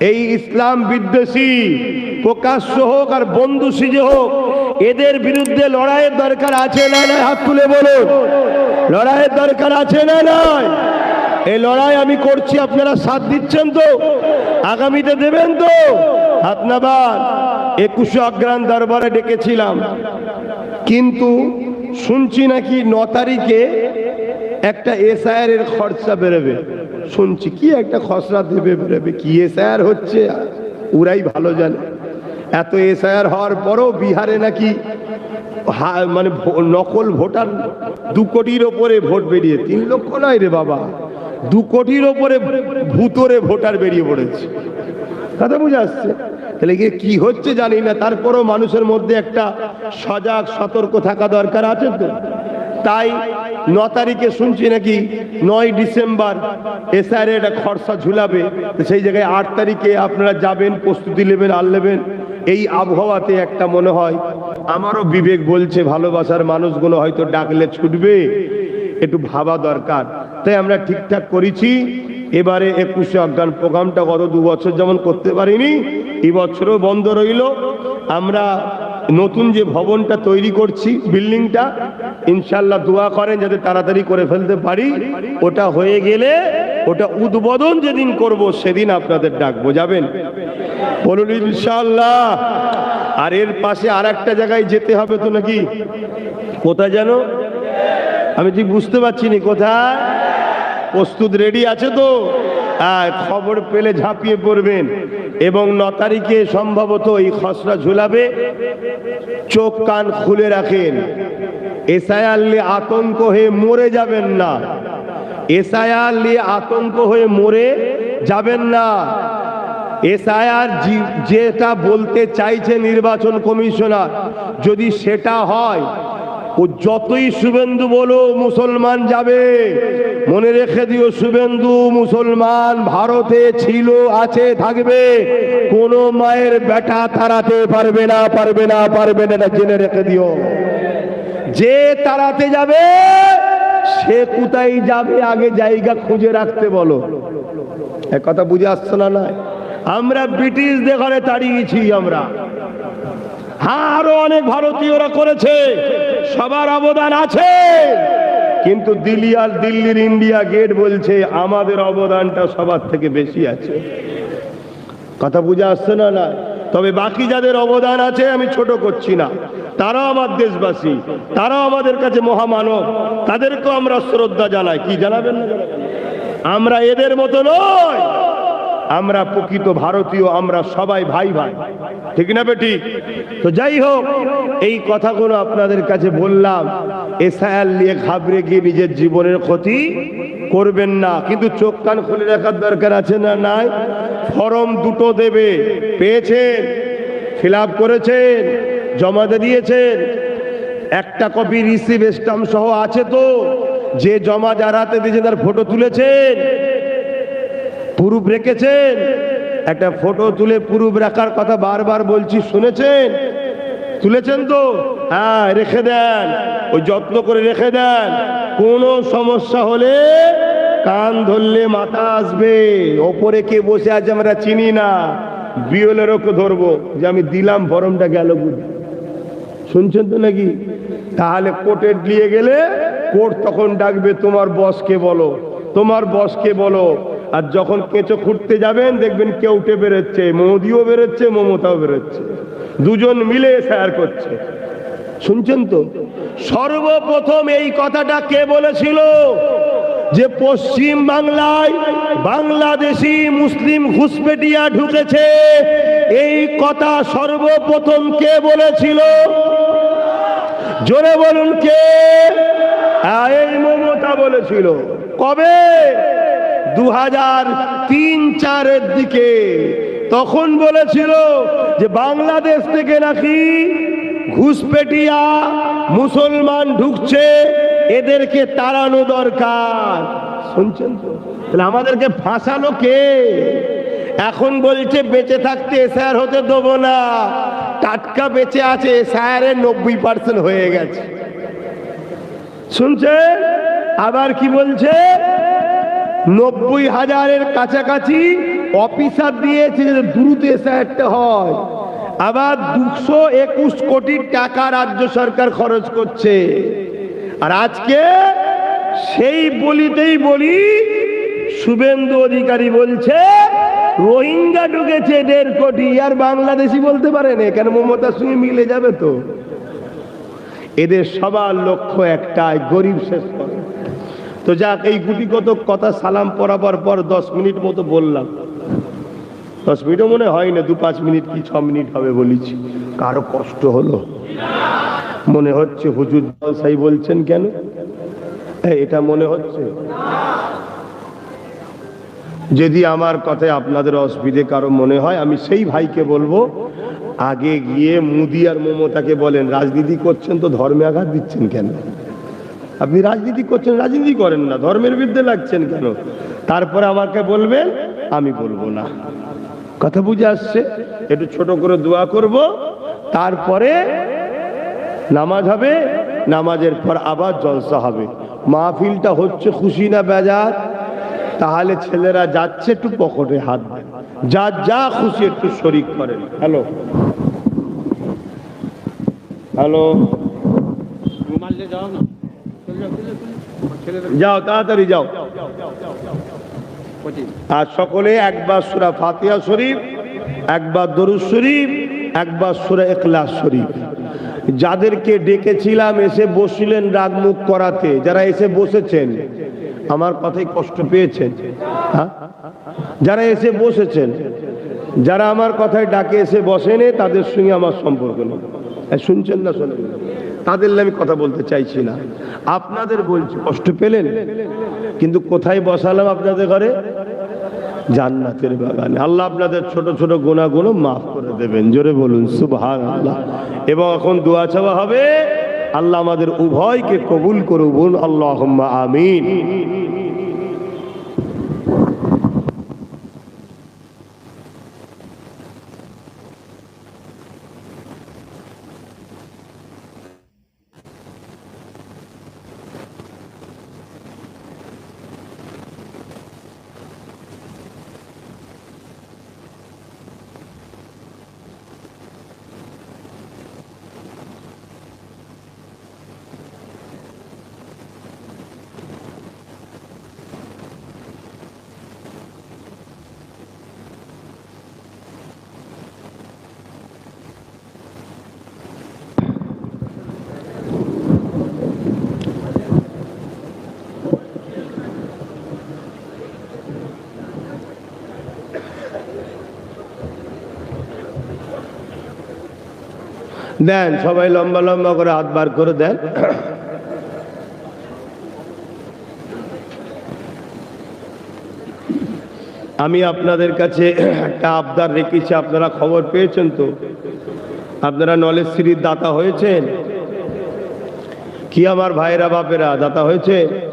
এই ইসলাম বিদ্বেষী, প্রকাশ্য হোক আর বন্ধু সিজে হোক, এদের বিরুদ্ধে লড়াইয়ের দরকার আছে না না হাত তুলে বলুন। লড়াইয়ের দরকার আছে না নয় এই লড়াই আমি করছি, আপনারা সাথ দিচ্ছেন তো? আগামীতে দেবেন তো? হাত নাবার একুশে অগ্রাণ দরবারে ডেকেছিলাম। কিন্তু শুনছি নাকি ন তারিখে একটা এসআইআর এর খরচা বেরোবে। শুনছি, কি একটা খসড়া দেবে বেরোবে কি এসআইআর হচ্ছে? ওরাই ভালো জানে। এত এসআইআর হওয়ার পরও বিহারে নাকি মানে নকল ভোটার দু কোটির ওপরে ভোট বেরিয়ে, তিন লক্ষ নয় রে বাবা, দু কোটির ওপরে ভূতরে ভোটার বেরিয়ে পড়েছে। কথা বুঝে আসছে? তাহলে গিয়ে কি হচ্ছে জানি না, তারপরও মানুষের মধ্যে একটা সজাগ, সতর্ক থাকা দরকার আছে তো। তাই ন তারিখে শুনছি নাকি নয় ডিসেম্বর এসআর একটা খরচা ঝুলাবে। সেই জায়গায় আট তারিখে আপনারা যাবেন, প্রস্তুতি নেবেন আর নেবেন। এই আবহাওয়াতে একটা মনে হয়, আমারও বিবেক বলছে ভালোবাসার মানুষগুলো হয়তো ডাকলে ছুটবে। একটু ভাবা দরকার। তাই আমরা ঠিকঠাক করেছি। এবারে একুশে অজ্ঞান প্রোগ্রামটা গত দু বছর যেমন করতে পারিনি এবছরও বন্ধ রইল। আমরা নতুন যে ভবনটা তৈরি করছি, বিল্ডিংটা ইনশাল্লাহ দোয়া করেন যাতে তাড়াতাড়ি করে ফেলতে পারি। ওটা হয়ে গেলে ওটা উদ্বোধন যেদিন করব, সেদিন আপনাদের ডাকবো। যাবেন? বলুন ইনশাল্লাহ আর এর পাশে আর একটা জায়গায় যেতে হবে তো নাকি? কোথায় যেন? আমি ঠিক বুঝতে পারছি নি, কোথায়? প্রস্তুত রেডি আছে তো? হ্যাঁ খবর পেলে ঝাঁপিয়ে পড়বেন। এবং ন তারিখে সম্ভবত এই খসড়া ঝুলাবে। চোখ কান খুলে রাখেন। এসআইআর নিয়ে আতঙ্ক হয়ে মরে যাবেন না। এসআইআর নিয়ে আতঙ্ক হয়ে মরে যাবেন না। এসআইআর যেটা বলতে চাইছে নির্বাচন কমিশনার, যদি সেটা হয় ও যতই শুভেন্দু বলো, মুসলমান যাবে। মনে রেখে দিও, শুভেন্দু মুসলমান ভারতে ছিল, আছে, থাকবে। কোন মায়ের বেটা তাড়াতে পারবে না পারবে না পারবে না জেনে রেখে দিও। যে তাড়াতে যাবে, সে কোথায় যাবে, আগে জায়গা খুঁজে রাখতে বলো। এ কথা বুঝে আসছে না না? আমরা ব্রিটিশদের ঘরে তাড়িয়েছি আমরা। হ্যাঁ আরও অনেক ভারতীয়রা করেছে, সবার অবদান আছে। কিন্তু দিল্লি আর দিল্লির ইন্ডিয়া গেট বলছে, আমাদের অবদানটা সবার থেকে বেশি আছে। কথা বুঝে আসছে না না? তবে বাকি যাদের অবদান আছে, আমি ছোট করছি না। তারাও আমার দেশবাসী, তারাও আমাদের কাছে মহামানব। তাদেরকেও আমরা শ্রদ্ধা জানাই। কি জানাবেন? আমরা এদের মতো নয় আমরা প্রকৃত ভারতীয়, আমরা সবাই ভাই ভাই। ঠিক না বেটি? তো যাই হোক, এই কথাগুলো আপনাদের কাছে বললাম এসআইআর নিয়ে ঘাবড়ে গিয়ে নিজের জীবনের ক্ষতি করবেন না। কিন্তু চোখ কান খুলে রাখার দরকার আছে না নাই? ফর্ম দুটো দেবে। পেয়েছেন? ফিল আপ করেছেন? জমা দিয়ে দিয়েছেন? একটা কপি রিসিভ স্টাম্প সহ আছে তো? যে জমা যার হাতে দিয়েছে তার ফটো তুলেছেন? পুরুপ রেখেছেন। একটা ফটো তুলে পুরুপ রাখার কথা বারবার বলছি, শুনেছেন? তুলেছেন তো? হ্যাঁ রেখে দেন। ওই যত্ন করে রেখে দেন। কোনো সমস্যা হলে কান ধরলে মাথা আসবে। ওপরে কে বসে আছে আমরা চিনি না। বিয়লেরও ধরবো। যে আমি দিলাম ফরমটা গেল বুঝি। শুনছেন তো নাকি? তাহলে কোর্টে দিয়ে গেলে কোর্ট তখন ডাকবে, তোমার বসকে বলো। তোমার বসকে বলো। আর যখন কেঁচো খুঁড়তে যাবেন, দেখবেন কেউ উঠে বেরোচ্ছে, মোদিও বেরোচ্ছে, মমতাও বেরোচ্ছে। দুজন মিলে শেয়ার করছে। শুনছেন তো? সর্বপ্রথম এই কথাটা কে বলেছিল? যে পশ্চিম বাংলায় বাংলাদেশি মুসলিম ঘুষপেটিয়া ঢুকেছে। এই কথা সর্বপ্রথম কে বলেছিল? জোরে বলুন কে? এই মমতা বলেছিল। কবে? দু হাজার তিন চারের দিকে তখন বলেছিল যে বাংলাদেশ থেকে নাকি ঘুষপেটিয়া মুসলমান ঢুকছে, এদেরকে তাড়ানো দরকার। শুনছেন তো? তাহলে আমাদেরকে ফাঁসালো কে? এখন বলছে, বেঁচে থাকতে স্যার হতে দেবো না। টাটকা বেঁচে আছে স্যারের নব্বই পার্সেন্ট হয়ে গেছে। শুনছে আবার কি বলছে? নব্বই হাজারের কাছাকাছি অফিসার দিয়েছে দ্রুত এসে একটা হয়। আবার দুশো একুশ কোটি টাকা রাজ্য সরকার খরচ করছে। আর আজকে সেই বলিতেই বলি, শুভেন্দু অধিকারী বলছে, রোহিঙ্গা ঢুকেছে দেড় কোটি, আর বাংলাদেশি বলতে পারে না, কেন মমতার সঙ্গে মিলে যাবে তো? এদের সবার লক্ষ্য একটাই, গরিব শেষ করে তো যাক, এই গুটি কত কথা সালাম পড়াবার পর দশ মিনিট মতো বললাম। দশ মিনিটও মনে হয় না, দু পাঁচ মিনিট কি ছ মিনিট হবে বলেছি। কারও কষ্ট হলো? মনে হচ্ছে হুজুর সাই বলছেন কেন? এটা মনে হচ্ছে? যদি আমার কথায় আপনাদের অসুবিধে কারও মনে হয়, আমি সেই ভাইকে বলব, আগে গিয়ে মুদি আর মমতাকে বলেন, রাজনীতি করছেন তো ধর্মে আঘাত দিচ্ছেন কেন? আপনি রাজনীতি করছেন, রাজনীতি করেন না, ধর্মের বিরুদ্ধে লাগছেন কেন? তারপরে আমাকে বলবেন, আমি বলব না। কথা বুঝে আসছে? একটু ছোট করে দোয়া করব। তারপরে নামাজ হবে, নামাজের পর আবার জলসা হবে। মাহফিলটা হচ্ছে খুশি না বেজার? তাহলে ছেলেরা যাচ্ছে একটু পকেটে হাত যা যা খুশি একটু শরিক করেন। হ্যালো। হ্যালো। রুমালে যাও না। যাও, তাড়াতাড়ি যাও। আর সকলে একবার সুরা ফাতিয়া শরীফ একবার দরুদ শরীফ একবার সুরা এখলাস শরীফ। যাদেরকে ডেকেছিলাম এসে বসিলেন রাগমুখ করাতে যারা এসে বসেছেন আমার কথাই কষ্ট পেয়েছেন? হ্যাঁ? যারা এসে বসেছেন যারা আমার কথায় ডাকে এসে বসেনে তাদের সঙ্গে আমার সম্পর্ক নেই। শুনছেন না শোনেন তাদের আমি কথা বলতে চাইছি না। আপনাদের বলছি, কষ্ট পেলেন? কিন্তু কোথায় বসালাম আপনাদের ঘরে? জান্নাতের বাগানে। আল্লাহ আপনাদের ছোট ছোট গোনাগুলো মাফ করে দেবেন। জোরে বলুন সুবহান আল্লাহ এবং এখন দোয়া চাওয়া হবে, আল্লাহ আমাদের উভয়কে কবুল করুন। আল্লাহ আমিন। দেন, সবাই লম্বা লম্বা করে হাত বার করে দেন। আমি আপনাদের কাছে একটা আবদার রেখেছি, আপনারা খবর পেয়েছেন তো? আপনারা নলেজ সিরির দাতা হয়েছেন? কি আমার ভাইরা বাপেরা দাতা হয়েছে?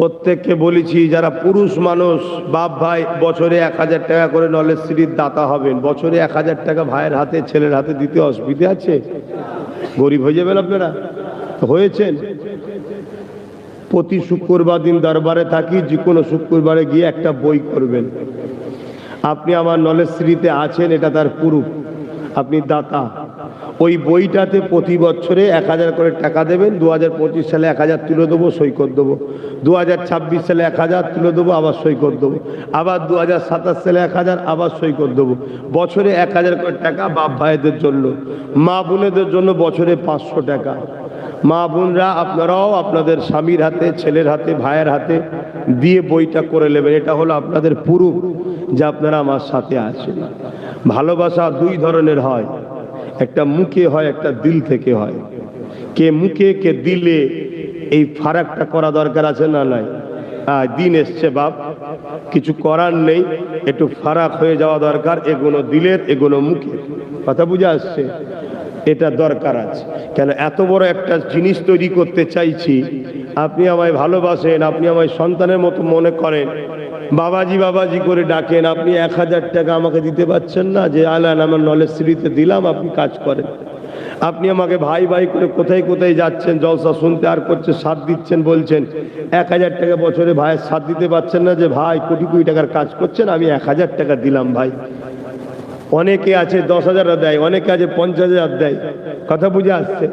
প্রত্যেককে বলেছি, যারা পুরুষ মানুষ, বাপ ভাই, বছরে এক হাজার টাকা করে নলেজ সিরির দাতা হবেন। বছরে এক হাজার টাকা ভাইয়ের হাতে, ছেলের হাতে দিতে অসুবিধে আছে? গরিব হয়ে যাবেন আপনারা? হয়েছেন? প্রতি শুক্রবার দিন দরবারে থাকি, যে কোনো শুক্রবারে গিয়ে একটা বই করবেন। আপনি আমার নলেজ শ্রীতে আছেন, এটা তার পুরুষ। আপনি দাতা। ওই বইটাতে প্রতি বছরে এক হাজার করে টাকা দেবেন দু হাজার পঁচিশ সালে এক হাজার তুলে দেবো সই করে দেবো। দু হাজার ছাব্বিশ সালে এক হাজার তুলে দেবো, আবার সই করে দেবো। আবার দু হাজার সাতাশ সালে এক হাজার, আবার সই করে দেবো। বছরে এক হাজার করে টাকা বাপ ভাইদের জন্য, মা বোনেদের জন্য বছরে পাঁচশো টাকা। মা বোনরা, আপনারাও আপনাদের স্বামীর হাতে, ছেলের হাতে, ভাইয়ের হাতে দিয়ে বইটা করে নেবেন। এটা হলো আপনাদের পুরুষ, যে আপনারা আমার সাথে আছেন। ভালোবাসা দুই ধরনের হয়। একটা মুখে হয়, একটা দিল থেকে হয়। কে মুখে, কে দিলে এই ফারাকটা করা দরকার আছে না নাই? দিন এসছে বাপ, কিছু করার নেই, একটু ফারাক হয়ে যাওয়া দরকার, এগুলো দিলের, এগুলো মুখে কথা বুঝে আসছে? এটা দরকার আছে। কেন, এত বড় একটা জিনিস তৈরি করতে চাইছি, আপনি আমায় ভালোবাসেন, আপনি আমায় সন্তানের মতো মনে করেন বাবাজি বাবাজি করে ডাকেন, আপনি এক হাজার টাকা আমাকে দিতে পারছেন না? যে আলান, আমার নলেজ সিটিতে দিলাম, আপনি কাজ করেন। আপনি আমাকে ভাই ভাই করে কোথায় কোথায় যাচ্ছেন? জলসা শুনতে আর করছে, সাথ দিচ্ছেন, বলছেন, এক হাজার টাকা বছরে ভাইয়ের সাথ দিতে পারছেন না যে, ভাই, কোটি কোটি টাকার কাজ করছেন, আমি এক হাজার টাকা দিলাম, ভাই। অনেকে আছে, দশ হাজার দেয়, অনেকে আছে, পঞ্চাশ হাজার দেয়। কথা বুঝে আসছে?